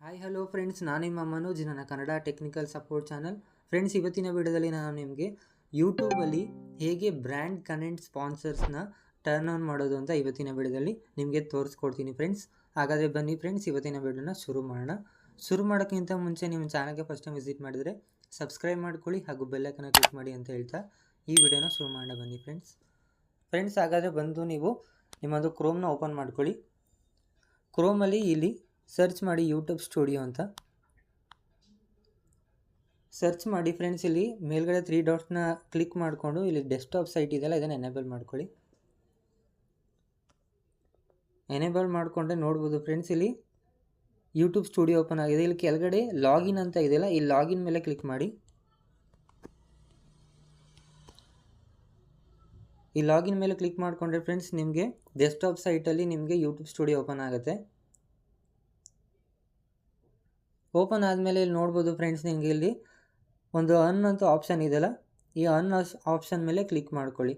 Hi hello friends ನಾನು ನಿಮ್ಮ ಮನೋಜ್ ನನ್ನ Kannada technical support channel friends ಇವತ್ತಿನ ವಿಡಿಯೋದಲ್ಲಿ ನಾನು ನಿಮಗೆ ಯೂಟ್ಯೂಬಲ್ಲಿ ಹೇಗೆ ಬ್ರ್ಯಾಂಡ್ ಕನೆಂಟ್ ಸ್ಪಾನ್ಸರ್ಸ್ನ ಟರ್ನ್ ಆನ್ ಮಾಡೋದು ಅಂತ ಇವತ್ತಿನ ವಿಡಿಯೋದಲ್ಲಿ ನಿಮಗೆ ತೋರಿಸ್ಕೊಡ್ತೀನಿ ಫ್ರೆಂಡ್ಸ್ ಹಾಗಾದರೆ ಬನ್ನಿ ಫ್ರೆಂಡ್ಸ್ ಇವತ್ತಿನ ವಿಡಿಯೋನ ಶುರು ಮಾಡೋಣ. ಶುರು ಮಾಡೋಕ್ಕಿಂತ ಮುಂಚೆ ನಿಮ್ಮ ಚಾನಲ್ಗೆ ಫಸ್ಟ್ ಟೈಮ್ ವಿಸಿಟ್ ಮಾಡಿದರೆ ಸಬ್ಸ್ಕ್ರೈಬ್ ಮಾಡ್ಕೊಳ್ಳಿ ಹಾಗೂ ಬೆಲ್ಲೈಕನ್ನ ಕ್ಲಿಕ್ ಮಾಡಿ ಅಂತ ಹೇಳ್ತಾ ಈ ವಿಡಿಯೋನ ಶುರು ಮಾಡೋಣ ಬನ್ನಿ ಫ್ರೆಂಡ್ಸ್ ಫ್ರೆಂಡ್ಸ್ ಹಾಗಾದರೆ ಬಂದು ನೀವು ನಿಮ್ಮದು ಕ್ರೋಮ್ನ ಓಪನ್ ಮಾಡ್ಕೊಳ್ಳಿ. ಕ್ರೋಮಲ್ಲಿ ಇಲ್ಲಿ ಸರ್ಚ್ ಮಾಡಿ ಯೂಟ್ಯೂಬ್ ಸ್ಟುಡಿಯೋ ಅಂತ. ಸರ್ಚ್ ಮಾಡಿ ಫ್ರೆಂಡ್ಸ್ ಇಲ್ಲಿ ಮೇಲ್ಗಡೆ ತ್ರೀ ಡಾಟ್ಸ್ನ ಕ್ಲಿಕ್ ಮಾಡಿಕೊಂಡು ಇಲ್ಲಿ ಡೆಸ್ಕ್ಟಾಪ್ ಸೈಟ್ ಇದೆಯಲ್ಲ, ಇದನ್ನು ಎನೇಬಲ್ ಮಾಡ್ಕೊಳ್ಳಿ. ಎನೇಬಲ್ ಮಾಡಿಕೊಂಡ್ರೆ ನೋಡ್ಬೋದು ಫ್ರೆಂಡ್ಸ್ ಇಲ್ಲಿ ಯೂಟ್ಯೂಬ್ ಸ್ಟುಡಿಯೋ ಓಪನ್ ಆಗಿದೆ. ಇಲ್ಲಿ ಕೆಳಗಡೆ ಲಾಗಿನ್ ಅಂತ ಇದೆಯಲ್ಲ, ಈ ಲಾಗಿನ್ ಮೇಲೆ ಕ್ಲಿಕ್ ಮಾಡಿ. ಈ ಲಾಗಿನ್ ಮೇಲೆ ಕ್ಲಿಕ್ ಮಾಡಿಕೊಂಡ್ರೆ ಫ್ರೆಂಡ್ಸ್ ನಿಮಗೆ ಡೆಸ್ಕ್ಟಾಪ್ ಸೈಟಲ್ಲಿ ನಿಮಗೆ ಯೂಟ್ಯೂಬ್ ಸ್ಟುಡಿಯೋ ಓಪನ್ ಆಗುತ್ತೆ. ಓಪನ್ ಆದಮೇಲೆ ಇಲ್ಲಿ ನೋಡ್ಬೋದು ಫ್ರೆಂಡ್ಸ್ ನಿಮಗೆ ಇಲ್ಲಿ ಒಂದು ಅನ್ ಅಂತ ಆಪ್ಷನ್ ಇದೆಯಲ್ಲ, ಈ ಅನ್ ಆಪ್ಷನ್ ಮೇಲೆ ಕ್ಲಿಕ್ ಮಾಡ್ಕೊಳ್ಳಿ.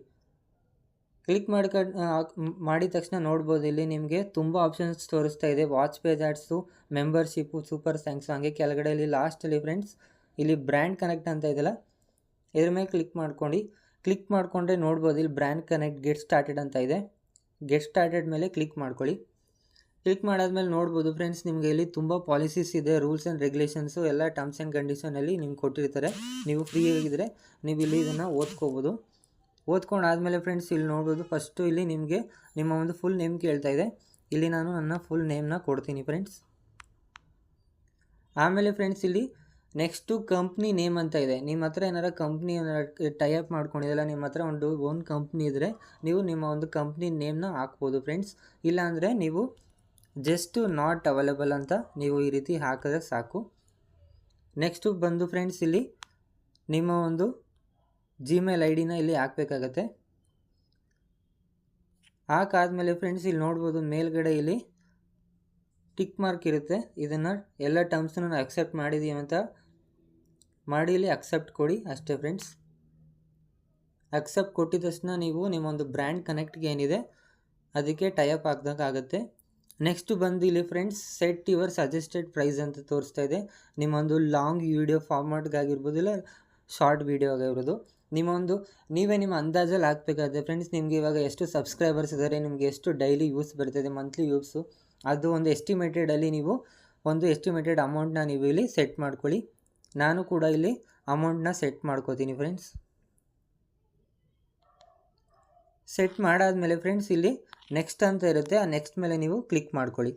ಕ್ಲಿಕ್ ಮಾಡ್ಕೊಂಡು ಮಾಡಿದ ತಕ್ಷಣ ನೋಡ್ಬೋದು ಇಲ್ಲಿ ನಿಮಗೆ ತುಂಬ ಆಪ್ಷನ್ಸ್ ತೋರಿಸ್ತಾ ಇದೆ. Watch page ads membership super thanks ಹಾಗೆ ಕೆಳಗಡೆ ಇಲ್ಲಿ ಲಾಸ್ಟಲ್ಲಿ ಫ್ರೆಂಡ್ಸ್ ಇಲ್ಲಿ ಬ್ರ್ಯಾಂಡ್ ಕನೆಕ್ಟ್ ಅಂತ ಇದೆಯಲ್ಲ, ಇದ್ರ ಮೇಲೆ ಕ್ಲಿಕ್ ಮಾಡ್ಕೊಂಡು ಕ್ಲಿಕ್ ಮಾಡಿಕೊಂಡ್ರೆ ನೋಡ್ಬೋದು ಇಲ್ಲಿ ಬ್ರ್ಯಾಂಡ್ ಕನೆಕ್ಟ್ ಗೆಟ್ ಸ್ಟಾರ್ಟೆಡ್ ಅಂತ ಇದೆ. ಗೆಟ್ ಸ್ಟಾರ್ಟೆಡ್ ಮೇಲೆ ಕ್ಲಿಕ್ ಮಾಡ್ಕೊಳ್ಳಿ. ಕ್ಲಿಕ್ ಮಾಡಾದ್ಮೇಲೆ ನೋಡ್ಬೋದು ಫ್ರೆಂಡ್ಸ್ ನಿಮಗೆ ಇಲ್ಲಿ ತುಂಬ ಪಾಲಿಸೀಸ್ ಇದೆ ರೂಲ್ಸ್ ಆ್ಯಂಡ್ ರೆಗ್ಯುಲೇಷನ್ಸು ಎಲ್ಲ ಟರ್ಮ್ಸ್ ಆ್ಯಂಡ್ ಕಂಡೀಷನಲ್ಲಿ ನಿಮ್ಗೆ ಕೊಟ್ಟಿರ್ತಾರೆ. ನೀವು ಫ್ರೀ ಆಗಿದ್ದರೆ ನೀವು ಇಲ್ಲಿ ಇದನ್ನು ಓದ್ಕೋಬೋದು. ಓದ್ಕೊಂಡು ಆದಮೇಲೆ ಫ್ರೆಂಡ್ಸ್ ಇಲ್ಲಿ ನೋಡ್ಬೋದು ಫಸ್ಟು ಇಲ್ಲಿ ನಿಮಗೆ ನಿಮ್ಮ ಒಂದು ಫುಲ್ ನೇಮ್ ಕೇಳ್ತಾ ಇದೆ. ಇಲ್ಲಿ ನಾನು ನನ್ನ ಫುಲ್ ನೇಮ್ನ ಕೊಡ್ತೀನಿ ಫ್ರೆಂಡ್ಸ್ ಆಮೇಲೆ ಫ್ರೆಂಡ್ಸ್ ಇಲ್ಲಿ ನೆಕ್ಸ್ಟು ಕಂಪ್ನಿ ನೇಮ್ ಅಂತ ಇದೆ. ನಿಮ್ಮ ಹತ್ರ ಏನಾರ ಕಂಪ್ನಿ ಟೈಅಪ್ ಮಾಡ್ಕೊಂಡಿದ್ದಲ್ಲ ನಿಮ್ಮ ಹತ್ರ ಒಂದು ಓನ್ ಕಂಪ್ನಿ ಇದ್ದರೆ ನೀವು ನಿಮ್ಮ ಒಂದು ಕಂಪ್ನಿ ನೇಮ್ನ ಹಾಕ್ಬೋದು ಫ್ರೆಂಡ್ಸ್ ಇಲ್ಲಾಂದರೆ ನೀವು ಜಸ್ಟು ನಾಟ್ ಅವೈಲೇಬಲ್ ಅಂತ ನೀವು ಈ ರೀತಿ ಹಾಕಿದ್ರೆ ಸಾಕು. ನೆಕ್ಸ್ಟು ಬಂದು ಫ್ರೆಂಡ್ಸ್ ಇಲ್ಲಿ ನಿಮ್ಮ ಒಂದು ಜಿಮೇಲ್ ಐ ಡಿನ ಇಲ್ಲಿ ಹಾಕಬೇಕಾಗತ್ತೆ. ಹಾಕಾದ್ಮೇಲೆ ಫ್ರೆಂಡ್ಸ್ ಇಲ್ಲಿ ನೋಡ್ಬೋದು ಮೇಲ್ಗಡೆ ಇಲ್ಲಿ ಟಿಕ್ ಮಾರ್ಕ್ ಇರುತ್ತೆ. ಇದನ್ನು ಎಲ್ಲ ಟರ್ಮ್ಸ್ನ ಅಕ್ಸೆಪ್ಟ್ ಮಾಡಿದ್ದೀವಿ ಅಂತ ಮಾಡಿ ಇಲ್ಲಿ ಅಕ್ಸೆಪ್ಟ್ ಕೊಡಿ ಅಷ್ಟೇ ಫ್ರೆಂಡ್ಸ್ ಅಕ್ಸೆಪ್ಟ್ ಕೊಟ್ಟಿದ ತಕ್ಷಣ ನೀವು ನಿಮ್ಮೊಂದು ಬ್ರ್ಯಾಂಡ್ ಕನೆಕ್ಟ್ಗೆ ಏನಿದೆ ಅದಕ್ಕೆ ಟೈಅಪ್ ಹಾಕ್ದಂಗಾಗುತ್ತೆ ನೆಕ್ಸ್ಟು ಬಂದು ಇಲ್ಲಿ friends set your suggested price ಅಂತ ತೋರಿಸ್ತಾ ಇದೆ. ನಿಮ್ಮೊಂದು ಲಾಂಗ್ ವೀಡಿಯೋ ಫಾರ್ಮಾಟ್ಗಾಗಿರ್ಬೋದು ಇಲ್ಲ ಶಾರ್ಟ್ ವೀಡಿಯೋ ಆಗಿರ್ಬೋದು. ನಿಮ್ಮೊಂದು, ನೀವೇ ನಿಮ್ಮ ಅಂದಾಜಲ್ಲಿ ಹಾಕ್ಬೇಕಾದ್ರೆ ಫ್ರೆಂಡ್ಸ್ ನಿಮಗೆ ಇವಾಗ ಎಷ್ಟು ಸಬ್ಸ್ಕ್ರೈಬರ್ಸ್ ಇದ್ದಾರೆ ನಿಮಗೆ ಎಷ್ಟು ಡೈಲಿ ಯೂಸ್ ಬರ್ತದೆ ಮಂತ್ಲಿ ಯೂಸು ಅದು ಒಂದು ಎಸ್ಟಿಮೇಟೆಡಲ್ಲಿ ನೀವು ಒಂದು ಎಸ್ಟಿಮೇಟೆಡ್ ಅಮೌಂಟ್ನ ನೀವು ಇಲ್ಲಿ ಸೆಟ್ ಮಾಡ್ಕೊಳ್ಳಿ. ನಾನು ಕೂಡ ಇಲ್ಲಿ ಅಮೌಂಟ್ನ ಸೆಟ್ ಮಾಡ್ಕೋತೀನಿ ಫ್ರೆಂಡ್ಸ್ ಸೆಟ್ ಮಾಡಾದಮೇಲೆ ಫ್ರೆಂಡ್ಸ್ ಇಲ್ಲಿ ನೆಕ್ಸ್ಟ್ ಅಂತ ಇರುತ್ತೆ. ಆ ನೆಕ್ಸ್ಟ್ ಮೇಲೆ ನೀವು ಕ್ಲಿಕ್ ಮಾಡ್ಕೊಳ್ಳಿ.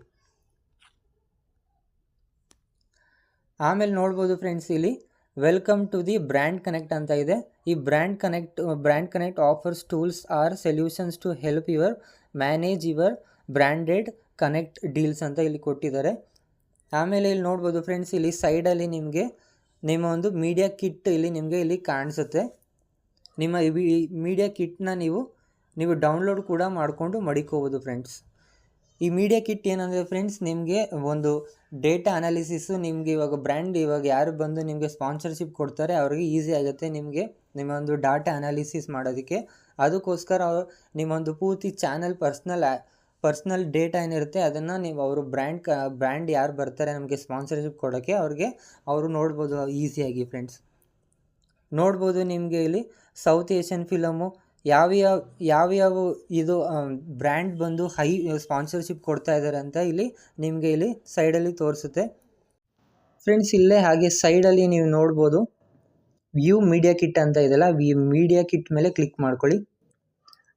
ಆಮೇಲೆ ನೋಡ್ಬೋದು ಫ್ರೆಂಡ್ಸ್ ಇಲ್ಲಿ welcome to the brand connect ಅಂತ ಇದೆ. ಈ brand connect brand connect offers tools are solutions to help your manage your branded connect deals ಅಂತ ಇಲ್ಲಿ ಕೊಟ್ಟಿದ್ದಾರೆ. ಆಮೇಲೆ ಇಲ್ಲಿ ನೋಡ್ಬೋದು ಫ್ರೆಂಡ್ಸ್ ಇಲ್ಲಿ ಸೈಡಲ್ಲಿ ನಿಮಗೆ, ನಿಮ್ಮ ಒಂದು ಮೀಡಿಯಾ ಕಿಟ್ ಇಲ್ಲಿ ನಿಮಗೆ ಇಲ್ಲಿ ಕಾಣಿಸುತ್ತೆ. ನಿಮ್ಮ ಮೀಡಿಯಾ ಕಿಟ್ನ ನೀವು ನೀವು ಡೌನ್ಲೋಡ್ ಕೂಡ ಮಾಡಿಕೊಂಡು ಮಡಿಕೋಬೋದು ಫ್ರೆಂಡ್ಸ್ ಈ ಮೀಡಿಯಾ ಕಿಟ್ ಏನಂದರೆ ಫ್ರೆಂಡ್ಸ್ ನಿಮಗೆ ಒಂದು ಡೇಟಾ ಅನಾಲಿಸಿಸು ನಿಮಗೆ ಇವಾಗ ಬ್ರ್ಯಾಂಡ್ ಇವಾಗ ಯಾರು ಬಂದು ನಿಮಗೆ ಸ್ಪಾನ್ಸರ್ಶಿಪ್ ಕೊಡ್ತಾರೆ, ಅವ್ರಿಗೆ ಈಸಿ ಆಗುತ್ತೆ ನಿಮಗೆ ನಿಮ್ಮ ಒಂದು ಡಾಟಾ ಅನಾಲಿಸಿಸ್ ಮಾಡೋದಕ್ಕೆ. ಅದಕ್ಕೋಸ್ಕರ ನಿಮ್ಮೊಂದು ಪೂರ್ತಿ ಚಾನಲ್ ಪರ್ಸ್ನಲ್ ಪರ್ಸ್ನಲ್ ಡೇಟಾ ಏನಿರುತ್ತೆ ಅದನ್ನು ನೀವು ಅವರು ಬ್ರ್ಯಾಂಡ್ ಕ ಬ್ರ್ಯಾಂಡ್ ಯಾರು ಬರ್ತಾರೆ ನಮಗೆ ಸ್ಪಾನ್ಸರ್ಶಿಪ್ ಕೊಡೋಕ್ಕೆ ಅವ್ರಿಗೆ ಅವರು ನೋಡ್ಬೋದು ಈಸಿಯಾಗಿ ಫ್ರೆಂಡ್ಸ್ ನೋಡ್ಬೋದು ನಿಮಗೆ ಇಲ್ಲಿ ಸೌತ್ ಏಷ್ಯನ್ ಫಿಲಮು ಯಾವ್ಯಾವ ಯಾವ್ಯಾವ ಇದು ಬ್ರ್ಯಾಂಡ್ ಬಂದು ಹೈ ಸ್ಪಾನ್ಸರ್ಶಿಪ್ ಕೊಡ್ತಾ ಇದ್ದಾರೆ ಅಂತ ಇಲ್ಲಿ ನಿಮಗೆ ಇಲ್ಲಿ ಸೈಡಲ್ಲಿ ತೋರಿಸುತ್ತೆ. ಫ್ರೆಂಡ್ಸ್ ಇಲ್ಲೇ ಹಾಗೆ ಸೈಡಲ್ಲಿ ನೀವು ನೋಡ್ಬೋದು. ವ್ಯೂ ಮೀಡಿಯಾ ಕಿಟ್ ಅಂತ ಇದೆಯಲ್ಲ ವಿ ಮೀಡಿಯಾ ಕಿಟ್ ಮೇಲೆ ಕ್ಲಿಕ್ ಮಾಡ್ಕೊಳ್ಳಿ.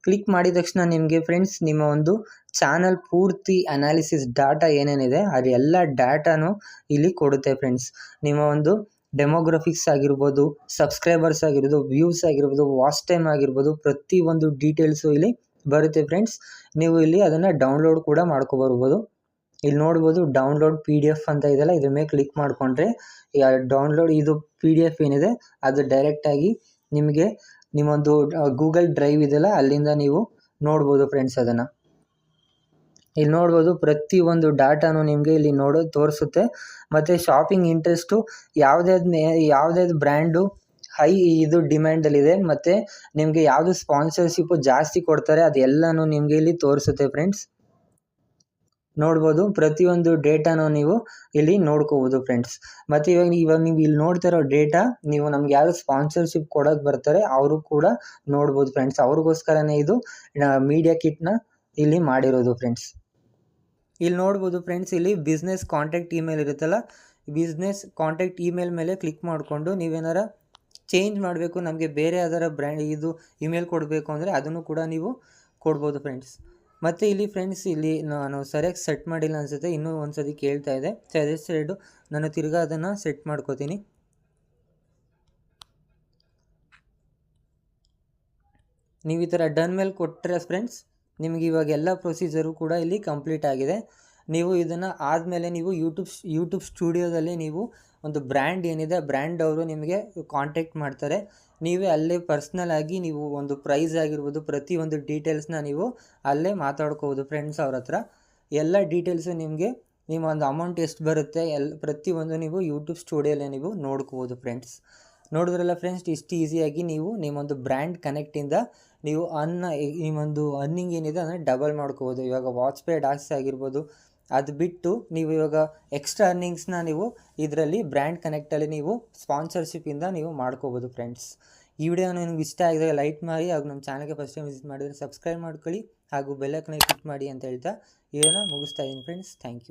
ಕ್ಲಿಕ್ ಮಾಡಿದ ತಕ್ಷಣ ನಿಮಗೆ ಫ್ರೆಂಡ್ಸ್ ನಿಮ್ಮ ಒಂದು ಚಾನಲ್ ಪೂರ್ತಿ ಅನಾಲಿಸಿಸ್ ಡಾಟಾ ಏನೇನಿದೆ ಅದೆಲ್ಲ ಡಾಟಾನು ಇಲ್ಲಿ ಕೊಡುತ್ತೆ ಫ್ರೆಂಡ್ಸ್ ನಿಮ್ಮ ಒಂದು ಡೆಮೋಗ್ರಫಿಕ್ಸ್ ಆಗಿರ್ಬೋದು ಸಬ್ಸ್ಕ್ರೈಬರ್ಸ್ ಆಗಿರ್ಬೋದು ವ್ಯೂಸ್ ಆಗಿರ್ಬೋದು ವಾಚ್ ಟೈಮ್ ಆಗಿರ್ಬೋದು ಒಂದು ಡೀಟೇಲ್ಸು ಇಲ್ಲಿ ಬರುತ್ತೆ ಫ್ರೆಂಡ್ಸ್ ನೀವು ಇಲ್ಲಿ ಅದನ್ನು ಡೌನ್ಲೋಡ್ ಕೂಡ ಮಾಡ್ಕೊಬರ್ಬೋದು ಇಲ್ಲಿ ನೋಡ್ಬೋದು ಡೌನ್ಲೋಡ್ ಪಿ ಡಿ ಎಫ್ ಅಂತ ಇದೆಲ್ಲ ಇದ್ರ ಮೇಲೆ ಕ್ಲಿಕ್ ಮಾಡಿಕೊಂಡ್ರೆ ಡೌನ್ಲೋಡ್ ಇದು ಪಿ ಡಿ ಎಫ್ ಏನಿದೆ, ಅದು ಡೈರೆಕ್ಟಾಗಿ ನಿಮಗೆ ನಿಮ್ಮೊಂದು ಗೂಗಲ್ ಡ್ರೈವ್ ಇದೆಯಲ್ಲ ಅಲ್ಲಿಂದ ನೀವು ನೋಡ್ಬೋದು ಫ್ರೆಂಡ್ಸ್ ಅದನ್ನು. ಇಲ್ಲಿ ನೋಡ್ಬೋದು ಪ್ರತಿಯೊಂದು ಡಾಟಾನು ನಿಮಗೆ ಇಲ್ಲಿ ನೋಡೋ ತೋರಿಸುತ್ತೆ. ಮತ್ತು ಶಾಪಿಂಗ್ ಇಂಟ್ರೆಸ್ಟು ಯಾವುದ್ಯಾವ್ದು ಯಾವುದ್ಯಾವ್ದು ಬ್ರ್ಯಾಂಡು ಹೈ ಇದು ಡಿಮ್ಯಾಂಡಲ್ಲಿದೆ ಮತ್ತು ನಿಮಗೆ ಯಾವುದು ಸ್ಪಾನ್ಸರ್ಶಿಪ್ಪು ಜಾಸ್ತಿ ಕೊಡ್ತಾರೆ ಅದೆಲ್ಲನೂ ನಿಮಗೆ ಇಲ್ಲಿ ತೋರಿಸುತ್ತೆ ಫ್ರೆಂಡ್ಸ್ ನೋಡ್ಬೋದು ಪ್ರತಿಯೊಂದು ಡೇಟಾನು ನೀವು ಇಲ್ಲಿ ನೋಡ್ಕೋಬೋದು ಫ್ರೆಂಡ್ಸ್ ಮತ್ತು ಇವಾಗ ಇವಾಗ ನೀವು ಇಲ್ಲಿ ನೋಡ್ತಾ ಇರೋ ಡೇಟಾ ನೀವು ನಮ್ಗೆ ಯಾರು ಸ್ಪಾನ್ಸರ್ಶಿಪ್ ಕೊಡೋಕೆ ಬರ್ತಾರೆ, ಅವರು ಕೂಡ ನೋಡ್ಬೋದು ಫ್ರೆಂಡ್ಸ್ ಅವ್ರಿಗೋಸ್ಕರನೇ ಇದು ಮೀಡಿಯಾ ಕಿಟ್ನ ಇಲ್ಲಿ ಮಾಡಿರೋದು ಫ್ರೆಂಡ್ಸ್ ಇಲ್ಲಿ ನೋಡ್ಬೋದು ಫ್ರೆಂಡ್ಸ್ ಇಲ್ಲಿ ಬಿಸ್ನೆಸ್ ಕಾಂಟ್ಯಾಕ್ಟ್ ಇಮೇಲ್ ಇರುತ್ತಲ್ಲ ಬಿಸ್ನೆಸ್ ಕಾಂಟ್ಯಾಕ್ಟ್ ಇಮೇಲ್ ಮೇಲೆ ಕ್ಲಿಕ್ ಮಾಡಿಕೊಂಡು ನೀವೇನಾರ ಚೇಂಜ್ ಮಾಡಬೇಕು, ನಮಗೆ ಬೇರೆ ಯಾವ್ದಾರ ಬ್ರ್ಯಾಂಡ್ ಇದು ಇಮೇಲ್ ಕೊಡಬೇಕು ಅಂದರೆ ಅದನ್ನು ಕೂಡ ನೀವು ಕೊಡ್ಬೋದು ಫ್ರೆಂಡ್ಸ್ ಮತ್ತು ಇಲ್ಲಿ ಫ್ರೆಂಡ್ಸ್ ಇಲ್ಲಿ ನಾನು ಸರಿಯಾಗಿ ಸೆಟ್ ಮಾಡಿಲ್ಲ ಅನಿಸುತ್ತೆ, ಇನ್ನೂ ಒಂದು ಸತಿ ಕೇಳ್ತಾ ಇದೆ. ಸಜೆಸ್ಟೆಡು ನಾನು ತಿರ್ಗಾ ಅದನ್ನು ಸೆಟ್ ಮಾಡ್ಕೋತೀನಿ. ನೀವು ಈ ಥರ ಡನ್ ಮೇಲೆ ಕೊಟ್ಟರೆ ಫ್ರೆಂಡ್ಸ್ ನಿಮಗೆ ಇವಾಗ ಎಲ್ಲ ಪ್ರೊಸೀಜರು ಕೂಡ ಇಲ್ಲಿ ಕಂಪ್ಲೀಟ್ ಆಗಿದೆ. ನೀವು ಇದನ್ನು ಆದಮೇಲೆ ನೀವು ಯೂಟ್ಯೂಬ್ ಯೂಟ್ಯೂಬ್ ಸ್ಟುಡಿಯೋದಲ್ಲಿ ನೀವು ಒಂದು ಬ್ರ್ಯಾಂಡ್ ಏನಿದೆ, ಬ್ರ್ಯಾಂಡ್ ಅವರು ನಿಮಗೆ ಕಾಂಟ್ಯಾಕ್ಟ್ ಮಾಡ್ತಾರೆ. ನೀವೇ ಅಲ್ಲೇ ಪರ್ಸ್ನಲ್ ಆಗಿ ನೀವು ಒಂದು ಪ್ರೈಸ್ ಆಗಿರ್ಬೋದು, ಪ್ರತಿಯೊಂದು ಡೀಟೇಲ್ಸ್ನ ನೀವು ಅಲ್ಲೇ ಮಾತಾಡ್ಕೋಬೋದು ಫ್ರೆಂಡ್ಸ್ ಅವ್ರ ಹತ್ರ. ಎಲ್ಲ ಡೀಟೇಲ್ಸು ನಿಮಗೆ ನಿಮ್ಮ ಒಂದು ಅಮೌಂಟ್ ಎಷ್ಟು ಬರುತ್ತೆ ಎಲ್ಲ ಪ್ರತಿಯೊಂದು ನೀವು ಯೂಟ್ಯೂಬ್ ಸ್ಟುಡಿಯೋಲ್ಲೇ ನೀವು ನೋಡ್ಕೋಬೋದು ಫ್ರೆಂಡ್ಸ್ ನೋಡಿದ್ರಲ್ಲ ಫ್ರೆಂಡ್ಸ್ ಇಷ್ಟು ಈಸಿಯಾಗಿ ನೀವು ನಿಮ್ಮೊಂದು ಬ್ರ್ಯಾಂಡ್ ಕನೆಕ್ಟಿಂದ ನೀವು ಅನ್ನ, ನಿಮ್ಮೊಂದು ಅರ್ನಿಂಗ್ ಏನಿದೆ ಅದನ್ನು ಡಬಲ್ ಮಾಡ್ಕೋಬೋದು. ಇವಾಗ ವಾಚ್ ಪೇ ಡಾಕ್ಸ್ ಆಗಿರ್ಬೋದು. ಅದು ಬಿಟ್ಟು ನೀವು ಇವಾಗ ಎಕ್ಸ್ಟ್ರಾ ಅರ್ನಿಂಗ್ಸ್ನ ನೀವು ಇದರಲ್ಲಿ ಬ್ರ್ಯಾಂಡ್ ಕನೆಕ್ಟಲ್ಲಿ ನೀವು ಸ್ಪಾನ್ಸರ್ಶಿಪ್ಪಿಂದ ನೀವು ಮಾಡ್ಕೋಬೋದು ಫ್ರೆಂಡ್ಸ್ ಈ ವಿಡಿಯೋ ನಿಮ್ಗೆ ಇಷ್ಟ ಆಗಿದ್ರೆ ಲೈಕ್ ಮಾಡಿ, ಹಾಗೂ ನಮ್ಮ ಚಾನಲ್ಗೆ ಫಸ್ಟ್ ಟೈಮ್ ವಿಸಿಟ್ ಮಾಡಿದರೆ ಸಬ್ಸ್ಕ್ರೈಬ್ ಮಾಡ್ಕೊಳ್ಳಿ, ಹಾಗೂ ಬೆಲ್ಲೈಕನ್ನ ಕ್ಲಿಕ್ ಮಾಡಿ ಅಂತ ಹೇಳ್ತಾ ಇದನ್ನು ಮುಗಿಸ್ತಾ ಇದ್ದೀನಿ ಫ್ರೆಂಡ್ಸ್ ಥ್ಯಾಂಕ್ ಯು